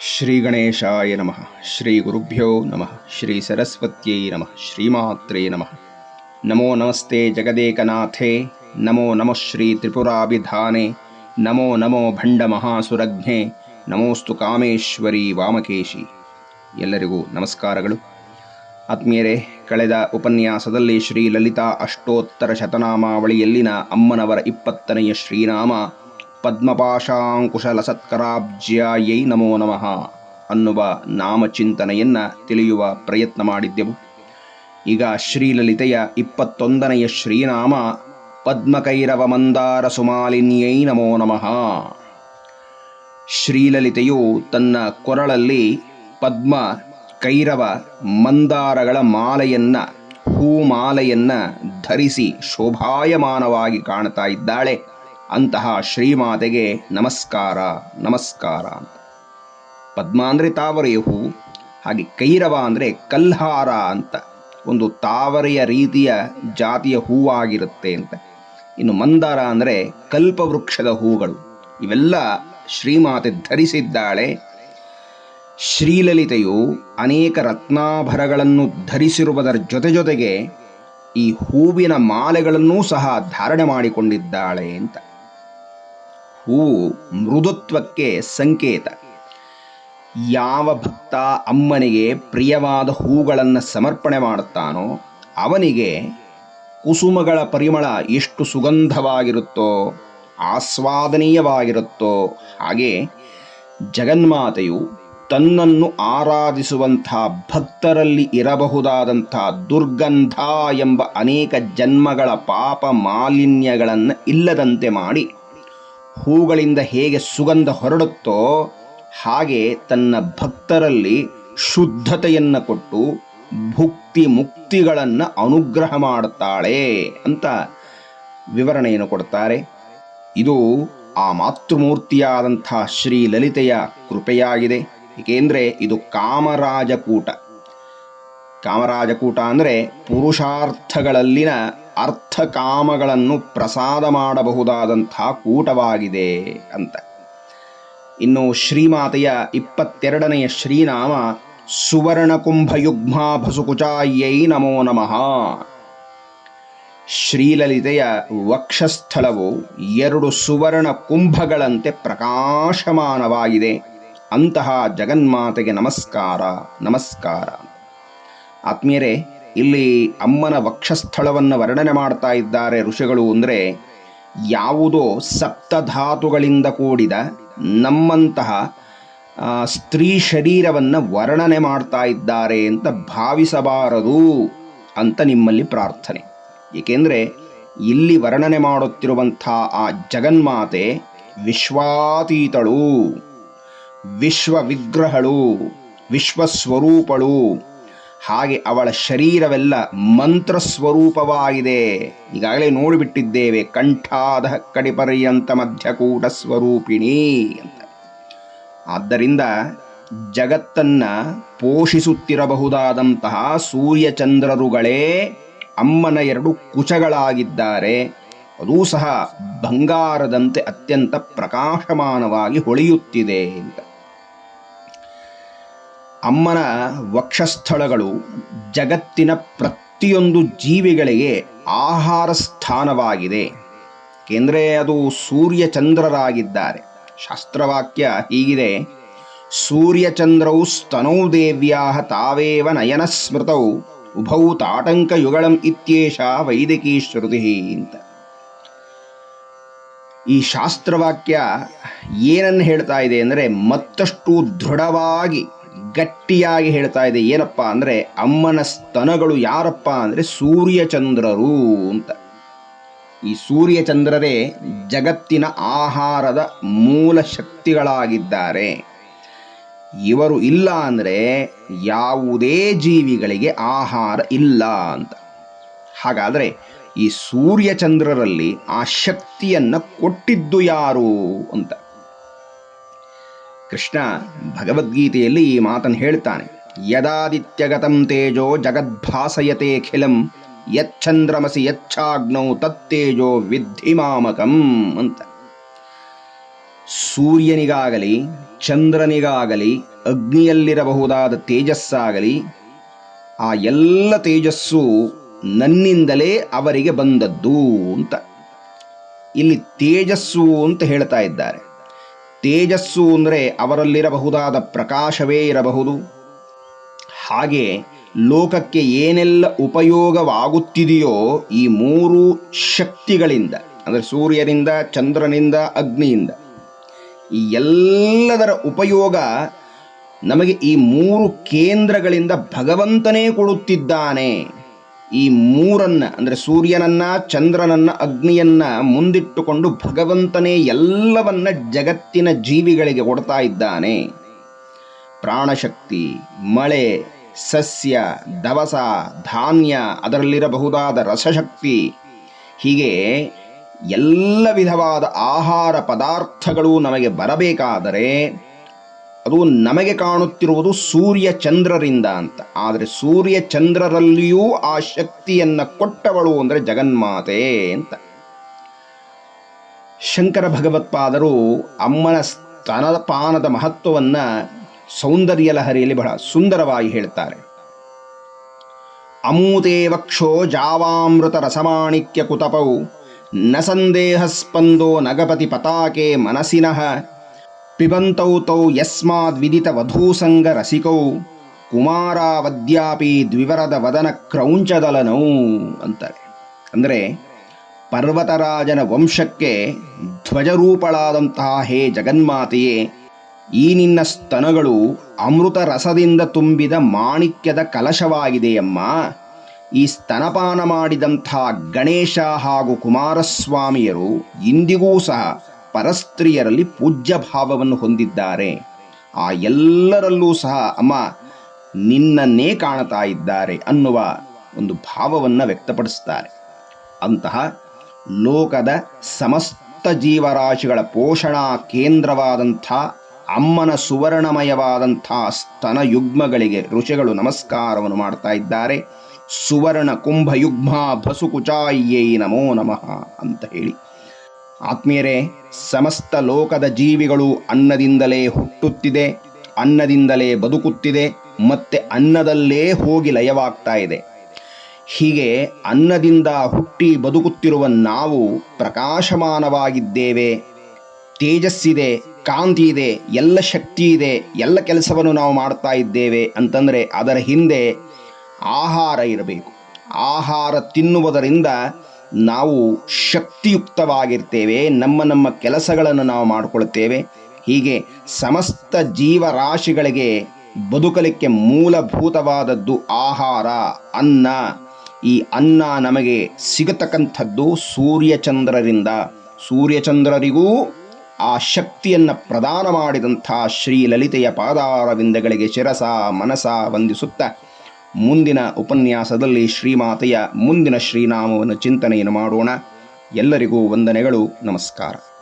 ಶ್ರೀ ಗಣೇಶಾಯ ನಮಃ ಶ್ರೀ ಗುರುಭ್ಯೋ ನಮಃ ಶ್ರೀ ಸರಸ್ವತ್ಯೈ ನಮಃ ಶ್ರೀಮಾತ್ರೇ ನಮಃ ನಮೋ ನಮಸ್ತೆ ಜಗದೇಕನಾಥೇ ನಮೋ ನಮಃ ಶ್ರೀ ತ್ರಿಪುರಾಭಿಧಾನೆ ನಮೋ ನಮೋ ಭಂಡ ಮಹಾಸುರಜ್ಞೆ ನಮೋಸ್ತು ಕಾಮೇಶ್ವರಿ ವಾಮಕೇಶಿ ಎಲ್ಲರಿಗೂ ನಮಸ್ಕಾರಗಳು. ಆತ್ಮೀಯರೇ, ಕಳೆದ ಉಪನ್ಯಾಸದಲ್ಲಿ ಶ್ರೀ ಲಲಿತಾ ಅಷ್ಟೋತ್ತರ ಶತನಾಮಾವಳಿಯಲ್ಲಿನ ಅಮ್ಮನವರ ಇಪ್ಪತ್ತನೆಯ ಶ್ರೀನಾಮ ಪದ್ಮಪಾಶಾಂಕುಶಲಸತ್ಕರಾಬ್ಜ್ಯಾಯೈ ನಮೋ ನಮಃ ಅನ್ನುವ ನಾಮಚಿಂತನೆಯನ್ನು ತಿಳಿಯುವ ಪ್ರಯತ್ನ ಮಾಡಿದ್ದೆವು. ಈಗ ಶ್ರೀಲಲಿತೆಯ ಇಪ್ಪತ್ತೊಂದನೆಯ ಶ್ರೀನಾಮ ಪದ್ಮಕೈರವ ಮಂದಾರ ಸುಮಾಲಿನ್ಯೈ ನಮೋ ನಮಃ. ಶ್ರೀಲಲಿತೆಯು ತನ್ನ ಕೊರಳಲ್ಲಿ ಪದ್ಮ ಕೈರವ ಮಂದಾರಗಳ ಮಾಲೆಯನ್ನ, ಹೂಮಾಲೆಯನ್ನ ಧರಿಸಿ ಶೋಭಾಯಮಾನವಾಗಿ ಕಾಣ್ತಾ ಇದ್ದಾಳೆ. ಅಂತಹ ಶ್ರೀಮಾತೆಗೆ ನಮಸ್ಕಾರ ನಮಸ್ಕಾರ ಅಂತ. ಪದ್ಮ ಅಂದರೆ ತಾವರೆಯ ಹಾಗೆ ಕೈರವ ಅಂದರೆ ಕಲ್ಹಾರ ಅಂತ. ಒಂದು ತಾವರೆಯ ರೀತಿಯ ಜಾತಿಯ ಹೂವಾಗಿರುತ್ತೆ ಅಂತ. ಇನ್ನು ಮಂದಾರ ಅಂದರೆ ಕಲ್ಪವೃಕ್ಷದ ಹೂಗಳು. ಇವೆಲ್ಲ ಶ್ರೀಮಾತೆ ಧರಿಸಿದ್ದಾಳೆ. ಶ್ರೀಲಲಿತೆಯು ಅನೇಕ ರತ್ನಾಭರಗಳನ್ನು ಧರಿಸಿರುವುದರ ಜೊತೆ ಜೊತೆಗೆ ಈ ಹೂವಿನ ಮಾಲೆಗಳನ್ನೂ ಸಹ ಧಾರಣೆ ಮಾಡಿಕೊಂಡಿದ್ದಾಳೆ ಅಂತ. ಹೂವು ಮೃದುತ್ವಕ್ಕೆ ಸಂಕೇತ. ಯಾವ ಭಕ್ತ ಅಮ್ಮನಿಗೆ ಪ್ರಿಯವಾದ ಹೂಗಳನ್ನು ಸಮರ್ಪಣೆ ಮಾಡುತ್ತಾನೋ ಅವನಿಗೆ ಕುಸುಮಗಳ ಪರಿಮಳ ಎಷ್ಟು ಸುಗಂಧವಾಗಿರುತ್ತೋ, ಆಸ್ವಾದನೀಯವಾಗಿರುತ್ತೋ, ಹಾಗೆ ಜಗನ್ಮಾತೆಯು ತನ್ನನ್ನು ಆರಾಧಿಸುವಂಥ ಭಕ್ತರಲ್ಲಿ ಇರಬಹುದಾದಂಥ ದುರ್ಗಂಧ ಎಂಬ ಅನೇಕ ಜನ್ಮಗಳ ಪಾಪ ಮಾಲಿನ್ಯಗಳನ್ನು ಇಲ್ಲದಂತೆ ಮಾಡಿ ಹೂಗಳಿಂದ ಹೇಗೆ ಸುಗಂಧ ಹೊರಡುತ್ತೋ ಹಾಗೆ ತನ್ನ ಭಕ್ತರಲ್ಲಿ ಶುದ್ಧತೆಯನ್ನು ಕೊಟ್ಟು ಭುಕ್ತಿ ಮುಕ್ತಿಗಳನ್ನು ಅನುಗ್ರಹ ಮಾಡುತ್ತಾಳೆ ಅಂತ ವಿವರಣೆಯನ್ನು ಕೊಡ್ತಾರೆ. ಇದು ಆ ಮಾತೃಮೂರ್ತಿಯಾದಂಥ ಶ್ರೀ ಲಲಿತೆಯ ಕೃಪೆಯಾಗಿದೆ. ಏಕೆಂದರೆ ಇದು ಕಾಮರಾಜಕೂಟ. ಕಾಮರಾಜಕೂಟ ಅಂದರೆ ಪುರುಷಾರ್ಥಗಳಲ್ಲಿನ ಅರ್ಥ ಕಾಮಗಳನ್ನು ಪ್ರಸಾದ ಮಾಡಬಹುದಾದಂಥ ಕೂಟವಾಗಿದೆ ಅಂತ. ಇನ್ನು ಶ್ರೀಮಾತೆಯ ಇಪ್ಪತ್ತೆರಡನೆಯ ಶ್ರೀನಾಮ ಸುವರ್ಣಕುಂಭಯುಗ್ಮ ಭಸುಕುಚಾಯ್ಯೈ ನಮೋ ನಮಃ. ಶ್ರೀಲಲಿತೆಯ ವಕ್ಷಸ್ಥಳವು ಎರಡು ಸುವರ್ಣ ಕುಂಭಗಳಂತೆ ಪ್ರಕಾಶಮಾನವಾಗಿದೆ. ಅಂತಹ ಜಗನ್ಮಾತೆಗೆ ನಮಸ್ಕಾರ ನಮಸ್ಕಾರ. ಆತ್ಮೀಯರೇ ಇಲ್ಲಿ ಅಮ್ಮನ ವಕ್ಷಸ್ಥಳವನ್ನು ವರ್ಣನೆ ಮಾಡ್ತಾ ಇದ್ದಾರೆ ಋಷಿಗಳು ಅಂದರೆ ಯಾವುದೋ ಸಪ್ತಧಾತುಗಳಿಂದ ಕೂಡಿದ ನಮ್ಮಂತಹ ಸ್ತ್ರೀ ಶರೀರವನ್ನು ವರ್ಣನೆ ಮಾಡ್ತಾ ಇದ್ದಾರೆ ಅಂತ ಭಾವಿಸಬಾರದು ಅಂತ ನಿಮ್ಮಲ್ಲಿ ಪ್ರಾರ್ಥನೆ. ಏಕೆಂದರೆ ಇಲ್ಲಿ ವರ್ಣನೆ ಮಾಡುತ್ತಿರುವಂಥ ಆ ಜಗನ್ಮಾತೆ ವಿಶ್ವಾತೀತಳು ವಿಶ್ವ ವಿಗ್ರಹಳು ವಿಶ್ವಸ್ವರೂಪಳು ಹಾಗೆ ಅವಳ ಶರೀರವೆಲ್ಲ ಮಂತ್ರ ಸ್ವರೂಪವಾಗಿದೆ ಈಗಾಗಲೇ ನೋಡಿಬಿಟ್ಟಿದ್ದೇವೆ, ಕಂಠಾದ ಕಡಿಪರ್ಯಂತ ಮಧ್ಯಕೂಟ ಸ್ವರೂಪಿಣಿ ಅಂತ. ಆದ್ದರಿಂದ ಜಗತ್ತನ್ನ ಪೋಷಿಸುತ್ತಿರಬಹುದಾದಂತಹ ಸೂರ್ಯಚಂದ್ರರುಗಳೇ ಅಮ್ಮನ ಎರಡು ಕುಚಗಳಾಗಿದ್ದಾರೆ. ಅದೂ ಸಹ ಬಂಗಾರದಂತೆ ಅತ್ಯಂತ ಪ್ರಕಾಶಮಾನವಾಗಿ ಹೊಳೆಯುತ್ತಿದೆ ಅಂತ. ಅಮ್ಮನ ವಕ್ಷಸ್ಥಳಗಳು ಜಗತ್ತಿನ ಪ್ರತಿಯೊಂದು ಜೀವಿಗಳಿಗೆ ಆಹಾರ ಸ್ಥಾನವಾಗಿದೆ. ಏಕೆಂದರೆ ಅದು ಸೂರ್ಯಚಂದ್ರರಾಗಿದ್ದಾರೆ. ಶಾಸ್ತ್ರವಾಕ್ಯ ಹೀಗಿದೆ ಸೂರ್ಯಚಂದ್ರೌ ಸ್ತನೌ ದೇವ್ಯಾ ತಾವೇವ ನಯನ ಸ್ಮೃತೌ ಉಭೌ ತಾಟಂಕ ಯುಗಳಂ ಇತ್ಯೇಷ ವೈದಿಕೀ ಶ್ರುತಿ ಅಂತ. ಈ ಶಾಸ್ತ್ರವಾಕ್ಯ ಏನನ್ನು ಹೇಳ್ತಾ ಇದೆ ಅಂದರೆ ಮತ್ತಷ್ಟು ದೃಢವಾಗಿ ಗಟ್ಟಿಯಾಗಿ ಹೇಳ್ತಾ ಇದೆ, ಏನಪ್ಪ ಅಂದರೆ ಅಮ್ಮನ ಸ್ತನಗಳು ಯಾರಪ್ಪ ಅಂದರೆ ಸೂರ್ಯಚಂದ್ರರು ಅಂತ. ಈ ಸೂರ್ಯಚಂದ್ರರೇ ಜಗತ್ತಿನ ಆಹಾರದ ಮೂಲ ಶಕ್ತಿಗಳಾಗಿದ್ದಾರೆ. ಇವರು ಇಲ್ಲ ಅಂದರೆ ಯಾವುದೇ ಜೀವಿಗಳಿಗೆ ಆಹಾರ ಇಲ್ಲ ಅಂತ. ಹಾಗಾದರೆ ಈ ಸೂರ್ಯಚಂದ್ರರಲ್ಲಿ ಆ ಶಕ್ತಿಯನ್ನು ಕೊಟ್ಟಿದ್ದು ಯಾರು ಅಂತ. ಕೃಷ್ಣ ಭಗವದ್ಗೀತೆಯಲ್ಲಿ ಈ ಮಾತನ್ನು ಹೇಳ್ತಾನೆ ಯದಾದಿತ್ಯಗತಂ ತೇಜೋ ಜಗದ್ಭಾಸಯತೆ ಖಿಲಂ ಯಚ್ಛಂದ್ರಮಸಿ ಯಚ್ಛಾಗ್ನೌ ತತ್ತೇಜೋ ವಿದ್ಧಿಮಾಮಕಂ ಅಂತ. ಸೂರ್ಯನಿಗಾಗಲಿ, ಚಂದ್ರನಿಗಾಗಲಿ, ಅಗ್ನಿಯಲ್ಲಿರಬಹುದಾದ ತೇಜಸ್ಸಾಗಲಿ, ಆ ಎಲ್ಲ ತೇಜಸ್ಸು ನನ್ನಿಂದಲೇ ಅವರಿಗೆ ಬಂದದ್ದು ಅಂತ. ಇಲ್ಲಿ ತೇಜಸ್ಸು ಅಂತ ಹೇಳ್ತಾ ಇದ್ದಾರೆ. ತೇಜಸ್ಸು ಅಂದರೆ ಅವರಲ್ಲಿರಬಹುದಾದ ಪ್ರಕಾಶವೇ ಇರಬಹುದು. ಹಾಗೆ ಲೋಕಕ್ಕೆ ಏನೆಲ್ಲ ಉಪಯೋಗವಾಗುತ್ತಿದೆಯೋ ಈ ಮೂರು ಶಕ್ತಿಗಳಿಂದ, ಅಂದರೆ ಸೂರ್ಯನಿಂದ, ಚಂದ್ರನಿಂದ, ಅಗ್ನಿಯಿಂದ, ಈ ಎಲ್ಲದರ ಉಪಯೋಗ ನಮಗೆ ಈ ಮೂರು ಕೇಂದ್ರಗಳಿಂದ ಭಗವಂತನೇ ಕೊಡುತ್ತಿದ್ದಾನೆ. ಈ ಮೂರನ್ನ, ಅಂದರೆ ಸೂರ್ಯನನ್ನ, ಚಂದ್ರನನ್ನ, ಅಗ್ನಿಯನ್ನ ಮುಂದಿಟ್ಟುಕೊಂಡು ಭಗವಂತನೇ ಎಲ್ಲವನ್ನ ಜಗತ್ತಿನ ಜೀವಿಗಳಿಗೆ ಕೊಡ್ತಾ ಇದ್ದಾನೆ. ಪ್ರಾಣಶಕ್ತಿ, ಮಳೆ, ಸಸ್ಯ, ದವಸ, ಧಾನ್ಯ, ಅದರಲ್ಲಿರಬಹುದಾದ ರಸಶಕ್ತಿ, ಹೀಗೆ ಎಲ್ಲ ವಿಧವಾದ ಆಹಾರ ಪದಾರ್ಥಗಳು ನಮಗೆ ಬರಬೇಕಾದರೆ ಅದು ನಮಗೆ ಕಾಣುತ್ತಿರುವುದು ಸೂರ್ಯ ಚಂದ್ರರಿಂದ ಅಂತ. ಆದರೆ ಸೂರ್ಯ ಚಂದ್ರರಲ್ಲಿಯೂ ಆ ಶಕ್ತಿಯನ್ನು ಕೊಟ್ಟವಳು ಅಂದರೆ ಜಗನ್ಮಾತೆ ಅಂತ. ಶಂಕರ ಭಗವತ್ಪಾದರು ಅಮ್ಮನ ಸ್ತನಪಾನದ ಮಹತ್ವವನ್ನು ಸೌಂದರ್ಯ ಲಹರಿಯಲ್ಲಿ ಬಹಳ ಸುಂದರವಾಗಿ ಹೇಳ್ತಾರೆ. ಅಮೂತೇವಕ್ಷೋ ಜಾವಾಮೃತ ರಸಮಾಣಿಕ್ಯ ಕುತಪೌ, ನ ಸಂದೇಹ ಸ್ಪಂದೋ ನಗಪತಿ ಪತಾಕೆ ಮನಸಿನಃ ಪಿಬಂತೌ ತೌ ಯಸ್ಮಾದ್ ವಿದಿತ ವಧೂಸಂಗ ರಸಿಕೌ ಕುಮಾರಾವದ್ಯಾಪಿ ದ್ವಿವರದ ವದನ ಕ್ರೌಂಚದಲನೌ ಅಂತಾರೆ. ಅಂದರೆ ಪರ್ವತರಾಜನ ವಂಶಕ್ಕೆ ಧ್ವಜರೂಪಳಾದಂತಹ ಹೇ ಜಗನ್ಮಾತೆಯೇ, ಈ ನಿನ್ನ ಸ್ತನಗಳು ಅಮೃತ ರಸದಿಂದ ತುಂಬಿದ ಮಾಣಿಕ್ಯದ ಕಲಶವಾಗಿದೆಯಮ್ಮ. ಈ ಸ್ತನಪಾನ ಮಾಡಿದಂಥ ಗಣೇಶ ಹಾಗೂ ಕುಮಾರಸ್ವಾಮಿಯರು ಇಂದಿಗೂ ಸಹ ಪರಸ್ತ್ರೀಯರಲ್ಲಿ ಪೂಜ್ಯ ಭಾವವನ್ನು ಹೊಂದಿದ್ದಾರೆ. ಆ ಎಲ್ಲರಲ್ಲೂ ಸಹ ಅಮ್ಮ ನಿನ್ನನ್ನೇ ಕಾಣ್ತಾ ಇದ್ದಾರೆ ಅನ್ನುವ ಒಂದು ಭಾವವನ್ನು ವ್ಯಕ್ತಪಡಿಸ್ತಾರೆ ಅಂತಹ ಲೋಕದ ಸಮಸ್ತ ಜೀವರಾಶಿಗಳ ಪೋಷಣಾ ಕೇಂದ್ರವಾದಂಥ ಅಮ್ಮನ ಸುವರ್ಣಮಯವಾದಂಥ ಸ್ತನ ಯುಗ್ಮಗಳಿಗೆ ಋಷಿಗಳು ನಮಸ್ಕಾರವನ್ನು ಮಾಡ್ತಾ ಇದ್ದಾರೆ. ಸುವರ್ಣ ಕುಂಭಯುಗ್ಮ ಭಸುಕುಚಾಯ್ಯೈ ನಮೋ ನಮಃ ಅಂತ ಹೇಳಿ. ಆತ್ಮೀಯರೇ, ಸಮಸ್ತ ಲೋಕದ ಜೀವಿಗಳು ಅನ್ನದಿಂದಲೇ ಹುಟ್ಟುತ್ತಿದೆ, ಅನ್ನದಿಂದಲೇ ಬದುಕುತ್ತಿದೆ, ಮತ್ತೆ ಅನ್ನದಲ್ಲೇ ಹೋಗಿ ಲಯವಾಗ್ತಾ ಇದೆ. ಹೀಗೆ ಅನ್ನದಿಂದ ಹುಟ್ಟಿ ಬದುಕುತ್ತಿರುವ ನಾವು ಪ್ರಕಾಶಮಾನವಾಗಿದ್ದೇವೆ. ತೇಜಸ್ಸಿದೆ ಕಾಂತಿ ಇದೆ ಎಲ್ಲ ಶಕ್ತಿ ಇದೆ ಎಲ್ಲ ಕೆಲಸವನ್ನು ನಾವು ಮಾಡ್ತಾ ಇದ್ದೇವೆ ಅಂತಂದರೆ ಅದರ ಹಿಂದೆ ಆಹಾರ ಇರಬೇಕು. ಆಹಾರ ತಿನ್ನುವುದರಿಂದ ನಾವು ಶಕ್ತಿಯುಕ್ತವಾಗಿರ್ತೇವೆ, ನಮ್ಮ ನಮ್ಮ ಕೆಲಸಗಳನ್ನು ನಾವು ಮಾಡಿಕೊಳ್ತೇವೆ. ಹೀಗೆ ಸಮಸ್ತ ಜೀವರಾಶಿಗಳಿಗೆ ಬದುಕಲಿಕ್ಕೆ ಮೂಲಭೂತವಾದದ್ದು ಆಹಾರ, ಅನ್ನ. ಈ ಅನ್ನ ನಮಗೆ ಸಿಗತಕ್ಕಂಥದ್ದು ಸೂರ್ಯಚಂದ್ರರಿಂದ. ಸೂರ್ಯಚಂದ್ರರಿಗೂ ಆ ಶಕ್ತಿಯನ್ನು ಪ್ರದಾನ ಮಾಡಿದಂಥ ಶ್ರೀ ಲಲಿತೆಯ ಪಾದಾರವಿಂದಗಳಿಗೆ ಶಿರಸ, ಮನಸ ವಂದಿಸುತ್ತಾ ಮುಂದಿನ ಉಪನ್ಯಾಸದಲ್ಲಿ ಶ್ರೀಮಾತೆಯ ಮುಂದಿನ ಶ್ರೀನಾಮವನ್ನು ಚಿಂತನೆಯನ್ನು ಮಾಡೋಣ. ಎಲ್ಲರಿಗೂ ವಂದನೆಗಳು. ನಮಸ್ಕಾರ.